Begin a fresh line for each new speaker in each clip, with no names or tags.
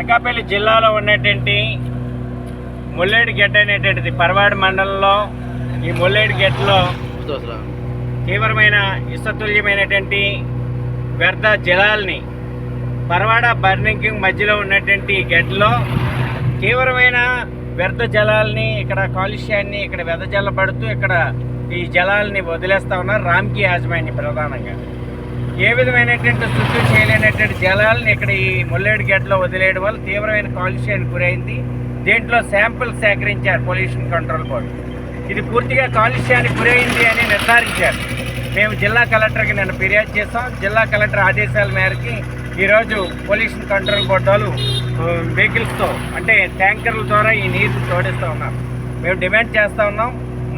అనకాపల్లి జిల్లాలో ఉన్నటువంటి ముల్లేడి గెట్ అనేటువంటిది పర్వాడి మండలంలో ఈ ముల్లేడి గెడ్డలో తీవ్రమైన ఇసతుల్యమైనటువంటి వ్యర్థ జలాల్ని పరవాడ బర్నింగ్ మధ్యలో ఉన్నటువంటి గెడ్లో తీవ్రమైన వ్యర్థ జలాల్ని ఇక్కడ కాలుష్యాన్ని ఇక్కడ వెదజల్లబడుతూ ఇక్కడ ఈ జలాల్ని వదిలేస్తా ఉన్నారు రామ్కి యాజమాన్యం ప్రధానంగా. ఏ విధమైనటువంటి శుద్ధి చేయలేనటువంటి జలాలను ఇక్కడ ఈ ముల్లేడు గడ్డలో వదిలేయడం వల్ల తీవ్రమైన కాలుష్యానికి గురైంది. దీంట్లో శాంపుల్ సేకరించారు పొల్యూషన్ కంట్రోల్ బోర్డు. ఇది పూర్తిగా కాలుష్యానికి గురైంది అని నిర్ధారించారు. మేము జిల్లా కలెక్టర్కి నేను ఫిర్యాదు చేస్తాం జిల్లా కలెక్టర్ ఆదేశాల మేరకి ఈరోజు పొల్యూషన్ కంట్రోల్ బోర్డు వాళ్ళు వెహికల్స్తో అంటే ట్యాంకర్ల ద్వారా ఈ నీరు తోడిస్తూ ఉన్నారు. మేము డిమాండ్ చేస్తూ ఉన్నాం.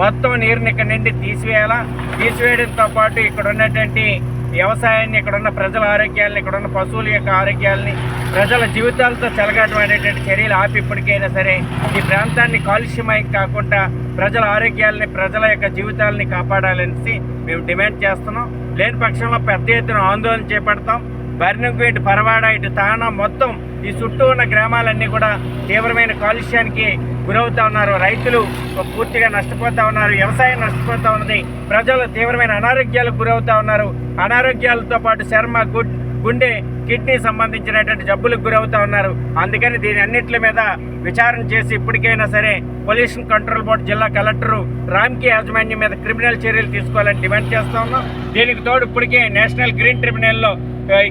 మొత్తం నీరుని ఇక్కడ నుండి తీసివేయాలా? తీసివేయడంతో పాటు ఇక్కడ ఉన్నటువంటి వ్యవసాయాన్ని ఇక్కడున్న ప్రజల ఆరోగ్యాలను ఇక్కడున్న పశువుల యొక్క ఆరోగ్యాలని ప్రజల జీవితాలతో చెలగాటమైనటువంటి చర్యలు ఆపి ఇప్పటికైనా సరే ఈ ప్రాంతాన్ని కాలుష్యమయం కాకుండా ప్రజల ఆరోగ్యాలని ప్రజల యొక్క జీవితాలని కాపాడాలనేసి మేము డిమాండ్ చేస్తున్నాం. లేని పక్షంలో పెద్ద ఎత్తున ఆందోళన చేపడతాం. బరినంకు ఇటు పరవాడ ఇటు తానా మొత్తం ఈ చుట్టూ ఉన్న గ్రామాలన్నీ కూడా తీవ్రమైన కాలుష్యానికి గురవుతా ఉన్నారు. రైతులు పూర్తిగా నష్టపోతూ ఉన్నారు. వ్యవసాయం నష్టపోతూ ఉన్నది. ప్రజలు తీవ్రమైన అనారోగ్యాలకు గురవుతూ ఉన్నారు. అనారోగ్యాలతో పాటు చర్మ గుడ్ గుండె కిడ్నీ సంబంధించినటువంటి జబ్బులకు గురవుతూ ఉన్నారు. అందుకని దీని అన్నింటి మీద విచారణ చేసి ఇప్పటికైనా సరే పొల్యూషన్ కంట్రోల్ బోర్డు జిల్లా కలెక్టరు రామ్కి యాజమాన్యం మీద క్రిమినల్ చర్యలు తీసుకోవాలని డిమాండ్ చేస్తూ ఉన్నాం. దీనికి తోడు ఇప్పటికే నేషనల్ గ్రీన్ ట్రిబ్యునల్లో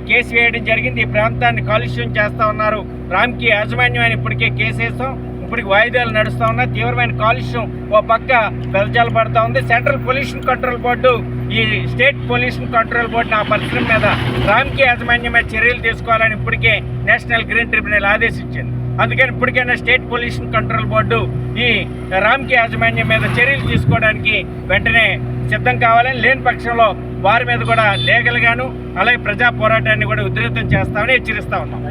కేసు వేయడం జరిగింది. ఈ ప్రాంతాన్ని కాలుష్యం చేస్తూ ఉన్నారు. రామ్కి యాజమాన్యం అని ఇప్పటికే కేసు వేస్తాం ఇప్పటికి వాయిదాలు నడుస్తూ ఉన్నాయి. తీవ్రమైన కాలుష్యం ఓ పక్క వెదజాలు పడుతూ ఉంది. సెంట్రల్ పొల్యూషన్ కంట్రోల్ బోర్డు ఈ స్టేట్ పొల్యూషన్ కంట్రోల్ బోర్డు నా పరిశ్రమ మీద రామ్కి యాజమాన్యం మీద చర్యలు తీసుకోవాలని ఇప్పటికే నేషనల్ గ్రీన్ ట్రిబ్యునల్ ఆదేశించింది. అందుకని ఇప్పటికైనా స్టేట్ పొల్యూషన్ కంట్రోల్ బోర్డు ఈ రామ్కి యాజమాన్యం మీద చర్యలు తీసుకోవడానికి వెంటనే సిద్ధం కావాలని లేని పక్షంలో వారి మీద కూడా లీగల్గాను అలాగే ప్రజా పోరాటాన్ని కూడా ఉధృతం చేస్తామని హెచ్చరిస్తా ఉన్నాం.